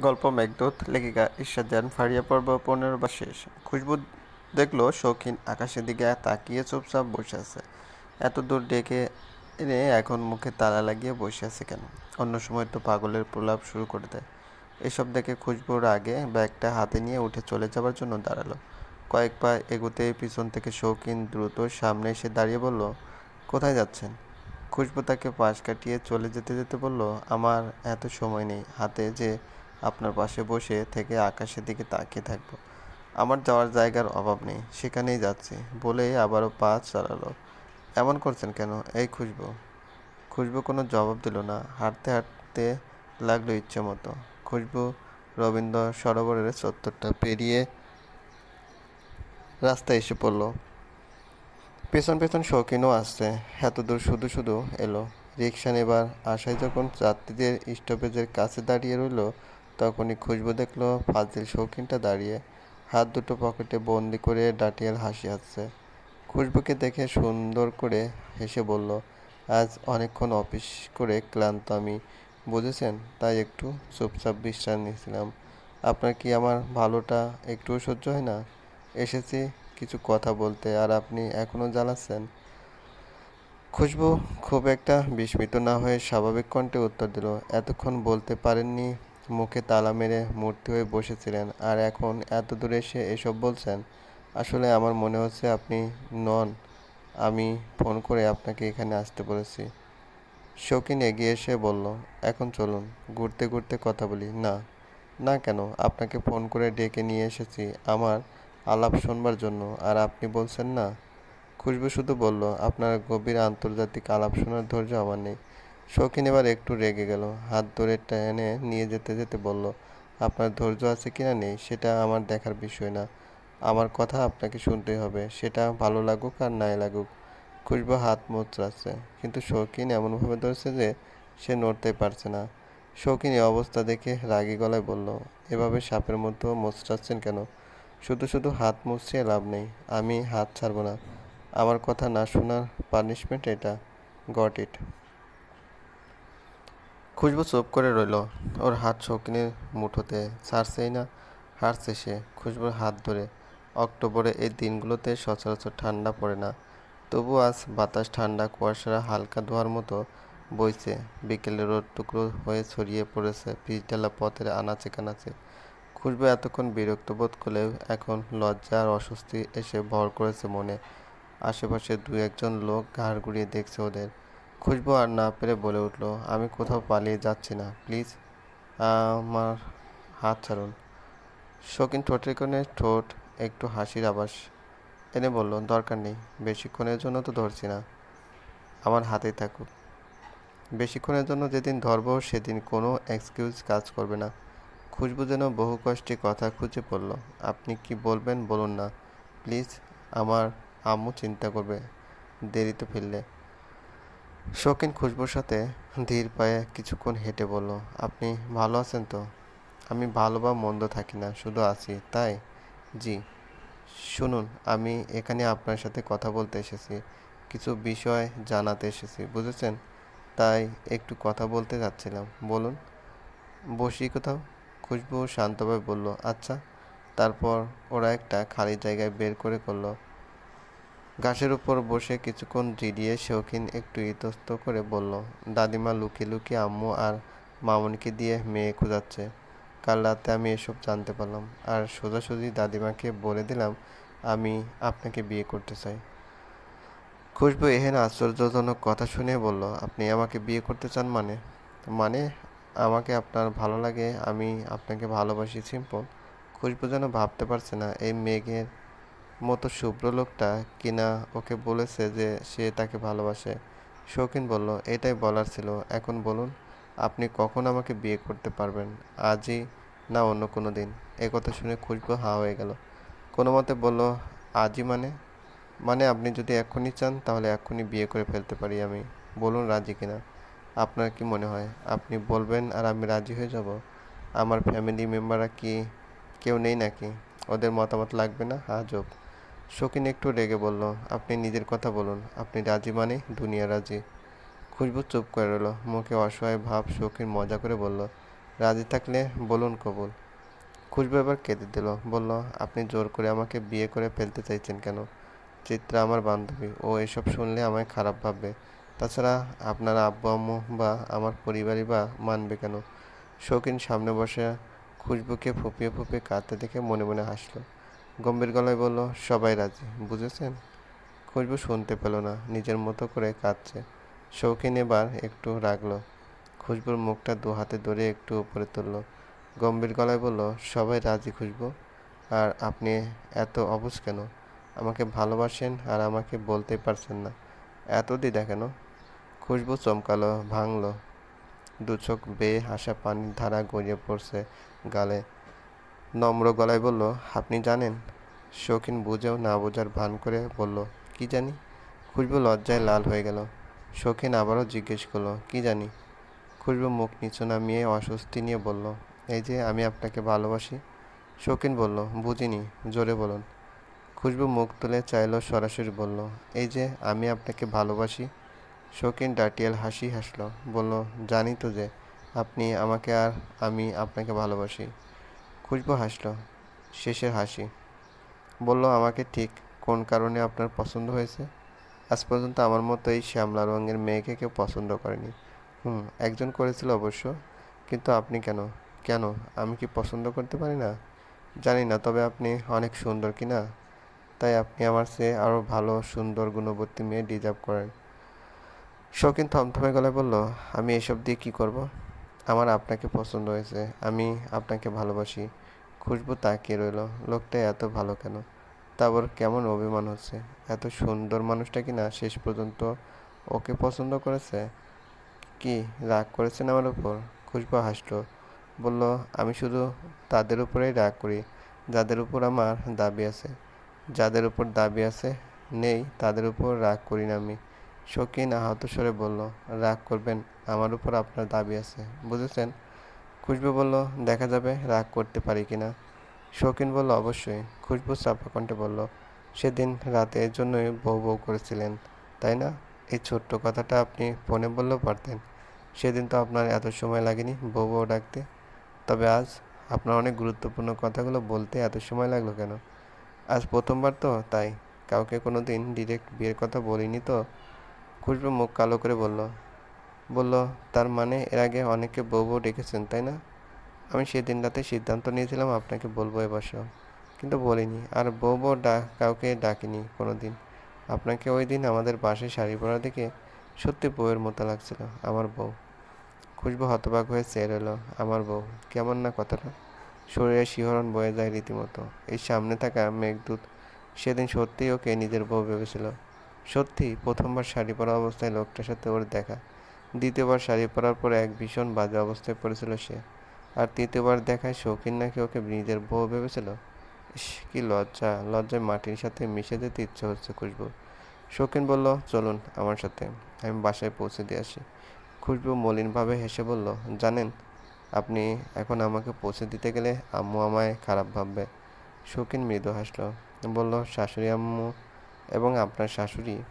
গল্প মেঘদূত, লেখিকা ঈশ্বর জান, ফারিয়া পর্ব পনেরো বা শেষ। খুশবু দেখল শৌখিন আকাশের দিকে তাকিয়ে চুপচাপ বসে আছে। এত দূর ডেকে এনে এখন মুখে তালা লাগিয়ে বসে আছে কেন? অন্য সময় তো পাগলের প্রলাপ শুরু করে দেয়। এসব দেখে খুশবুর আগে ব্যাগটা হাতে নিয়ে উঠে চলে যাওয়ার জন্য দাঁড়াল। কয়েক পা এগোতে পিছন থেকে শৌখিন দ্রুত সামনে এসে দাঁড়িয়ে বলল, কোথায় যাচ্ছেন? খুশবু তাকে পাশ কাটিয়ে চলে যেতে যেতে বলল, আমার এত সময় নেই। হাতে যে আপনার পাশে বসে থেকে আকাশের দিকে তাকিয়ে থাকব। আমার যাওয়ার জায়গার অভাব নেই, সেখানেই যাচ্ছি, বলেই আবারও পা চালালো। এমন করছেন কেন? এই খুশবু। খুশবু কোনো জবাব দিল না, হাঁটতে হাঁটতে লাগল ইচ্ছে মতো। খুশবু রবীন্দ্র সরোবরের চত্বরটা পেরিয়ে রাস্তায় এসে পড়ল। পেছন পেছন শৌখিনও আসছে এত দূর শুধু শুধু এলো। রিক্সা নেবার আশায় যখন যাত্রীদের স্টপেজের কাছে দাঁড়িয়ে রইল তখনই খুশবু দেখল ফাজিল শৌখিনটা দাঁড়িয়ে। হাত দুটো পকেটে বন্দি করে ডাটিয়াল হাসি আসছে খুশবুকে দেখে সুন্দর করে হেসে বলল, আজ অনেকক্ষণ অফিস করে ক্লান্ত আমি। বুঝেছেন? তাই একটু চুপচাপ বিশ্রাম নিয়েছিলাম। আপনার কি আমার ভালোটা একটুও সহ্য হয় না? এসেছি কিছু কথা বলতে, আর আপনি এখনও জ্বালাচ্ছেন? খুশবু খুব একটা বিস্মিত না হয়ে স্বাভাবিক কণ্ঠে উত্তর দিল, এতক্ষণ বলতে পারেননি মুখে তালা মেরে মূর্তি হয়ে বসেছিলেন। আর এখন এত দূরে এসে এসব বলছেন? আসলে আমার মনে হচ্ছে আপনি নন। আমি ফোন করে আপনাকে এখানে আসতে বলেছি। শৌখিন এগিয়ে এসে বলল, এখন চলুন, ঘুরতে ঘুরতে কথা বলি। না না কেন? আপনাকে ফোন করে ডেকে নিয়ে এসেছি আমার আলাপ শুনবার জন্য, আর আপনি বলছেন না? খুশবু শুধু বলল, আপনার গভীর আন্তর্জাতিক আলাপ শোনার ধৈর্য আমার নেই। শৌখিন এবার একটু রেগে গেল। হাত ধরে টেনে নিয়ে যেতে যেতে বলল, আপনার ধৈর্য আছে কিনা নেই? সেটা আমার দেখার বিষয় না। আমার কথা আপনাকে শুনতেই হবে। সেটা ভালো লাগুক আর নাই লাগুক। খুশবু হাত মোচড়াচ্ছে। কিন্তু শৌখিন এমনভাবে ধরছে যে সে নড়তে পারছে না। শৌখিন এই অবস্থা দেখে রাগী গলায় বলল, এভাবে সাপের মতো মোচড়াচ্ছেন কেন? শুধু শুধু হাত মুছছে লাভ নেই। আমি হাত ছাড়বো না। আমার কথা না শোনার পানিশমেন্ট এটা। গট ইট খুশবু চুপ করে রইল। ওর হাত শৌখিনের মুঠোতে ছাড়ছেই না, হারছে সে খুশবুর হাত ধরে। অক্টোবরে এই দিনগুলোতে সচরাচর ঠান্ডা পড়ে না। তবু আজ বাতাস ঠান্ডা, কুয়াশারা হালকা ধোয়ার মতো বইছে। বিকেলে রোদ টুকরো হয়ে ছড়িয়ে পড়েছে পিচঢালা পথের আনাচে কানাচে। খুশবু এতক্ষণ বিরক্ত বোধ করলেও এখন লজ্জা আর অস্বস্তি এসে ভর করেছে মনে। আশেপাশে দু একজন লোক ঘাড় ঘুরিয়ে দেখছে ওদের। খুশবু আর না পেরে বলে উঠল, আমি কোথাও পালিয়ে যাচ্ছি না, প্লিজ, আমার হাত ছাড়ুন। শৌখিন ঠোঁটের কোণে ঠোঁট, একটু হাসির আভাস এনে বলল, দরকার নেই, বেশিক্ষণের জন্য তো ধরছি না, আমার হাতেই থাকুক। বেশিক্ষণের জন্য যেদিন ধরব, সেদিন কোনো এক্সকিউজ কাজ করবে না। খুশবু যেন বহু কষ্টে কথা খুঁজে পড়ল, আপনি কি বলবেন বলুন না, প্লিজ, আমার আম্মু চিন্তা করবে দেরিতে ফিরলে। শৌখিন খুশবুর সাথে ধীর পায়ে কিছুক্ষণ হেঁটে বলল, আপনি ভালো আছেন তো? আমি ভালো বা মন্দ থাকি না, শুধু আছি, তাই? জি, শুনুন, আমি এখানে আপনার সাথে কথা বলতে এসেছি, কিছু বিষয় জানাতে এসেছি, বুঝেছেন? তাই একটু কথা বলতে যাচ্ছিলাম, বলুন। বসি কোথাও? খুশবু শান্তভাবে বলল আচ্ছা। তারপর ওরা একটা খালি জায়গায় বের করে করল ঘাসের উপর বসে কিছুক্ষণ জিরিয়ে শৌখিন একটু ইতস্ত করে বলল, দাদিমা লুকিয়ে লুকিয়ে আম্মু আর মামুনিকে দিয়ে মেয়ে খোঁজাচ্ছে। কাল রাতে আমি এসব জানতে পারলাম। আর সোজাসুজি দাদিমাকে বলে দিলাম, আমি আপনাকে বিয়ে করতে চাই। খুশবু এহেন আশ্চর্যজনক কথা শুনে বলল, আপনি আমাকে বিয়ে করতে চান মানে? মানে আমাকে আপনার ভালো লাগে, আমি আপনাকে ভালোবাসি, সিম্পল? খুশবু যেন ভাবতে পারছে না, এই মেঘের মতো শুভ্র লোকটা কিনা ওকে বলেছে যে সে তাকে ভালোবাসে। শৌখিন বলল, এটাই বলার ছিল। এখন বলুন, আপনি কখন আমাকে বিয়ে করতে পারবেন? আজই না অন্য কোনো দিন? কথা শুনে খুশবু হা হয়ে গেল। কোনো মতে বলল, আজই মানে? মানে আপনি যদি এক্ষুনি চান, তাহলে এক্ষুনি বিয়ে করে ফেলতে পারি আমি। বলুন, রাজি কিনা? আপনার কি মনে হয়? আপনি বলবেন আর আমি রাজি হয়ে যাব? আমার ফ্যামিলি মেম্বাররা কি, কেউ নেই নাকি? ওদের মতামত লাগবে না? আজব। শৌখিন একটু রেগে বলল, আপনি নিজের কথা বলুন, আপনি রাজি মানে দুনিয়া রাজি। খুশবু চুপ করে রইল, মুখে অসহায় ভাব শৌখিন মজা করে বলল, রাজি থাকলে বলুন কবুল। খুশবু এবার কেঁদে দিল, বলল, আপনি জোর করে আমাকে বিয়ে করে ফেলতে চাইছেন কেন? চিত্রা আমার বান্ধবী, ও এসব শুনলে আমায় খারাপ ভাববে। তাছাড়া আপনার আব্বু, আম্মু বা আমার পরিবারই বা মানবে কেন? শৌখিন সামনে বসে খুশবুকে ফুপিয়ে ফুপিয়ে কাঁদতে দেখে মনে মনে হাসলো। গম্ভীর গলায় বলল, সবাই রাজি, বুঝেছেন? খুশবু শুনতে পেল না, নিজের মতো করে কাঁদছে। শৌখিন এবার একটু রাগলো। খুশবুর মুখটা দু হাতে ধরে একটু উপরে তুললো। গম্ভীর গলায় বলল, সবাই রাজি খুশবু? আর আপনি এত অবুঝ কেন? আমাকে ভালোবাসেন আর আমাকে বলতেই পারছেন না। এত দ্বিধা কেন? খুশবু চমকালো, ভাঙলো। দু চোখ বেয়ে হাসা পানির ধারা গড়িয়ে পড়ছে গালে। নম্র গলায় বলল, আপনি জানেন? শৌখিন বুঝেও না বোঝার ভান করে বলল, কি জানি? খুশবু লজ্জায় লাল হয়ে গেল। শৌখিন আবারও জিজ্ঞেস করল, কি জানি? খুশবু মুখ নিচু নামিয়ে অস্বস্তি নিয়ে বলল, এই যে আমি আপনাকে ভালোবাসি। শৌখিন বলল, বুঝিনি, জোরে বলুন। খুশবু মুখ তুলে চাইল সরাসরি বলল, এই যে আমি আপনাকে ভালোবাসি। শৌখিন ডাটিয়াল হাসি হাসলো, বলল, জানি তো যে, আপনি আমাকে আর আমি আপনাকে ভালোবাসি। খুশবু হাসলো, শেষের হাসি। বলল, আমাকে ঠিক কোন কারণে আপনার পছন্দ হয়েছে? আজ পর্যন্ত আমার মতো এই শ্যামলা রঙের মেয়েকে কেউ পছন্দ করেনি। হুম, একজন করেছিল অবশ্য, কিন্তু আপনি কেন? কেন? আমি কি পছন্দ করতে পারি না? জানি না, তবে আপনি অনেক সুন্দর, কি না? তাই আপনি আমার চেয়ে আরও ভালো, সুন্দর, গুণবতী মেয়ে ডিজার্ভ করেন। শৌখিন থমথমে গলায় বলল, আমি এসব দিয়ে কি করব? আমার আপনাকে পছন্দ হয়েছে, আমি আপনাকে ভালোবাসি। খুশবু তাকিয়ে রইল, লোকটা এত ভালো কেন? তারপর কেমন অভিমান হচ্ছে? এত সুন্দর মানুষটা কি না শেষ পর্যন্ত ওকে পছন্দ করেছে? কি রাগ করেছেন আমার উপর? খুশবু হাসলো, বলল, আমি শুধু তাদের উপরেই রাগ করি, যাদের উপর আমার দাবি আছে। যাদের উপর দাবি আছে, নেই, তাদের উপর রাগ করি না আমি। শৌখিন আহত স্বরে বলল, রাগ করবেন, আমার উপর আপনার দাবি আছে, বুঝেছেন? খুশবু বলল, দেখা যাবে, রাগ করতে পারি কিনা শৌখিন বলল, অবশ্যই। খুশবু চাপা কণ্ঠে বলল, সেদিন রাতে এর জন্যই বউ বউ করেছিলেন, তাই না? এই ছোট্ট কথাটা আপনি ফোনে বললেও পারতেন। সেদিন তো আপনার এত সময় লাগেনি বউ বউ ডাকতে। তবে আজ আপনার অনেক গুরুত্বপূর্ণ কথাগুলো বলতে এত সময় লাগল কেন? আজ প্রথমবার তো, তাই। কাউকে কোনো দিন ডিরেক্ট বিয়ের কথা বলিনি তো? খুশবু মুখ কালো করে বলল বলল, তার মানে এর আগে অনেকে বউ বউ ডেকেছেন, তাই না? আমি সেদিন রাতে সিদ্ধান্ত নিয়েছিলাম আপনাকে বলব এবছর কিন্তু বলিনি, আর বউ বউ ডাক কাউকে ডাকিনি কোনো দিন আপনাকে ওই দিন আমাদের বাসায় শাড়ি পরা দেখে সত্যি বউয়ের মতো লাগছিল, আমার বউ। খুশবু হতবাক হয়ে চেয়ে রইল আমার বউ, কেমন না কথাটা? শরীরে শিহরণ বয়ে যায় রীতিমতো। এই সামনে থাকা মেঘদূত সেদিন সত্যিই ওকে নিজের বউ ভেবেছিল। সত্যি, প্রথমবার শাড়ি পরা অবস্থায় লোকটার সাথে ওর দেখা দ্বিতীয়বার শাড়ি পরার পর এক ভীষণ বাজে অবস্থায় পড়েছিল সে। আর তৃতীয়বার দেখায় শৌখিন নাকি ওকে নিজের বউ ভেবেছিল? কি লজ্জা। লজ্জায় মাটির সাথে মিশে যেতে ইচ্ছে হচ্ছে খুশবু। শৌখিন বলল, চলুন আমার সাথে। আমি বাসায় পৌঁছে দিয়ে আসি। খুশবু মলিনভাবে হেসে বলল, জানেন, আপনি এখন আমাকে পৌঁছে দিতে গেলে আম্মু আমায় খারাপ ভাববে। শৌখিন মৃদু হাসলো, বলল, শাশুড়ি আম্মু এবং আপনার শাশুড়ি,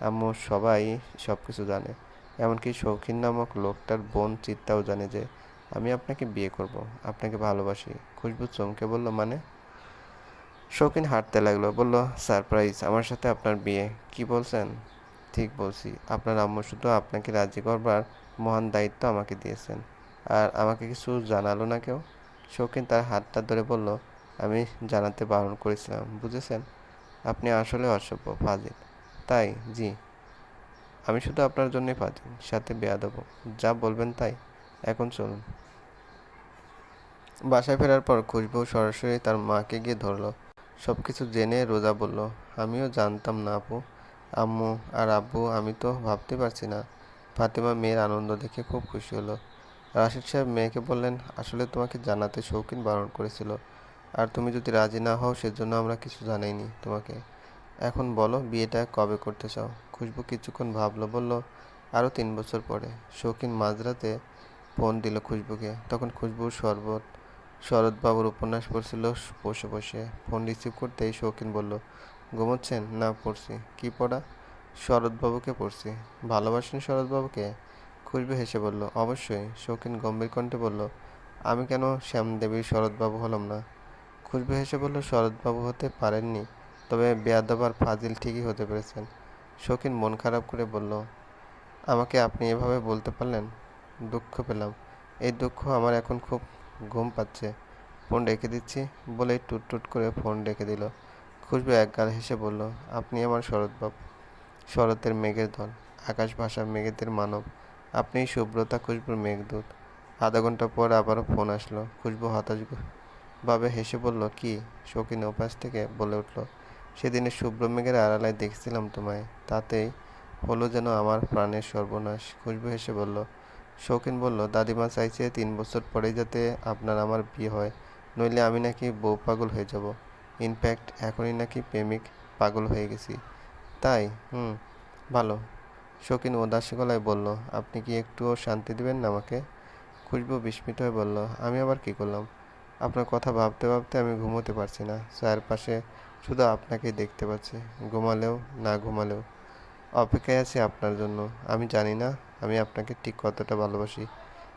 আম্মু সবাই সব কিছু জানে। এমনকি শৌখিন নামক লোকটার বোন চিত্তাও জানে যে আমি আপনাকে বিয়ে করব, আপনাকে ভালোবাসি। খুশবু চমকে বলল মানে? শৌখিন হাঁটতে লাগল, বলল, সারপ্রাইজ, আমার সাথে আপনার বিয়ে, কি বলছেন? ঠিক বলছি, আপনার আম্মু শুধু আপনাকে রাজি করবার মহান দায়িত্ব আমাকে দিয়েছেন, আর আমাকে কিছু জানালো না কেউ? শৌখিন তার হাতটা ধরে বলল, আমি জানাতে বারণ করেছিলাম, বুঝেছেন? আপনি আসলে অসভ্য, ফাজিল। তাই? জি। আমি শুধু আপনার জন্যই ফাজিল সাথে বেয়া দেবো যা বলবেন তাই। এখন চলুন। বাসায় ফেরার পর খুশবু সরাসরি তার মাকে গিয়ে ধরলো। সব কিছু জেনে রোজা বলল, আমিও জানতাম না আপু। আম্মু আর আব্বু, আমি তো ভাবতে পারছি না। ফাতেমা মেয়ের আনন্দ দেখে খুব খুশি হলো। রাশিদ সাহেব মেয়েকে বললেন, আসলে তোমাকে জানাতে শৌখিন বারণ করেছিল। আর তুমি যদি রাজি না হও, সেজন্য আমরা কিছু জানাইনি তোমাকে। এখন বলো, বিয়েটা কবে করতে চাও? খুশবু কিছুক্ষণ ভাবলো, বলল আরও তিন বছর পরে। শৌখিন মাঝরাতে ফোন দিল খুশবুকে। তখন খুশবুর শরবত, শরৎবাবুর উপন্যাস পড়ছিল বসে বসে। ফোন রিসিভ করতেই শৌখিন বলল, ঘুমোচ্ছেন? না, পড়ছি। কি পড়া? শরৎবাবুকে পড়ছি। ভালোবাসেন শরৎবাবুকে? খুশবু হেসে বলল, অবশ্যই। শৌখিন গম্ভীর কণ্ঠে বলল, আমি কেন শ্যামদেবীর শরৎবাবু হলাম না? খুশবু হেসে বলল, শরৎবাবু হতে পারেননি। তবে বেয়াদব আর ফাজিল ঠিকই হতে পেরেছেন। শৌখিন মন খারাপ করে বলল, আমাকে আপনি এভাবে বলতে পারলেন? দুঃখ পেলাম। এই দুঃখ আমার এখন খুব ঘুম পাচ্ছে। ফোন রেখে দিচ্ছি। বলেই টুট টুট করে ফোন রেখে দিল। খুশবু একগাল হেসে বলল, আপনি আমার শরৎবাবু শরতের মেঘের দল আকাশ ভাষা মেঘেদের মানব। আপনি শুভ্রতা খুশবুর মেঘদূত আধা ঘণ্টা পর আবারও ফোন আসলো। খুশবু হতাশ ভাবে হেসে বলল, কি? শৌখিন ওপাশ থেকে বলে উঠল সেদিনে শুভ্র মেঘের আড়ালায় দেখছিলাম তোমায়। তাতেই হলো যেন আমার প্রাণের সর্বনাশ। খুশবু হেসে বলল, শৌখিন বলল, দাদিমা চাইছে তিন বছর পরেই যাতে আপনার আমার বিয়ে হয়, নইলে আমি নাকি বউ পাগল হয়ে যাব। ইনফ্যাক্ট এখনই নাকি প্রেমিক পাগল হয়ে গেছি। তাই? হুম, ভালো। শৌখিন উদাসী গলায় বলল, আপনি কি একটুও শান্তি দিবেন না আমাকে? খুশবু বিস্মিত হয়ে বলল, আমি আবার কি করলাম? আপনার কথা ভাবতে ভাবতে আমি ঘুমোতে পারছি না। চারপাশে শুধু আপনাকেই দেখতে পাচ্ছি। ঘুমালেও, না ঘুমালেও। অপেক্ষায় আছি আপনার জন্য। আমি জানি না আমি আপনাকে ঠিক কতটা ভালোবাসি।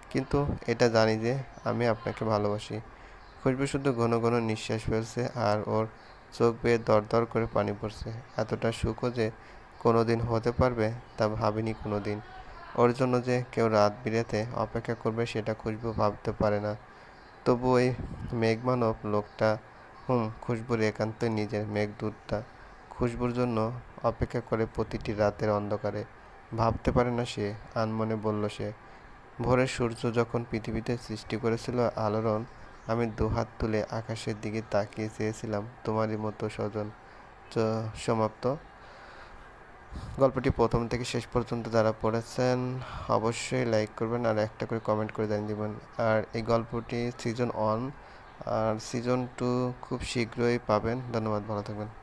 কিন্তু এটা জানি যে আমি আপনাকে ভালোবাসি। খুশবু শুধু ঘন ঘন নিঃশ্বাস ফেলছে আর ওর চোখ বেয়ে দরদর করে পানি পড়ছে। এতটা সুখও যে কোনো দিন হতে পারবে তা ভাবিনি কোনো দিন ওর জন্য যে কেউ রাত বিরেতে অপেক্ষা করবে সেটা খুশবু ভাবতে পারে না। তবু ওই মেঘমানব লোকটা হুম, খুশবুর একান্তই নিজের মেঘদূতটা খুশবুর জন্য অপেক্ষা করে প্রতিটি রাতের অন্ধকারে। ভাবতে পারে না সে, আনমনে বলল সে, ভোরের সূর্য যখন পৃথিবীতে সৃষ্টি করেছিল আলোড়ন, আমি দুহাত তুলে আকাশের দিকে তাকিয়ে চেয়েছিলাম, তোমারই মতো স্বজন। সমাপ্ত। গল্পটি প্রথম থেকে শেষ পর্যন্ত যারা পড়েছেন, অবশ্যই লাইক করবেন আর একটা করে কমেন্ট করে জানিয়ে দেবেন। আর এই গল্পটি সিজন ওয়ান আর সিজন টু খুব শীঘ্রই পাবেন। ধন্যবাদ ভালো থাকবেন।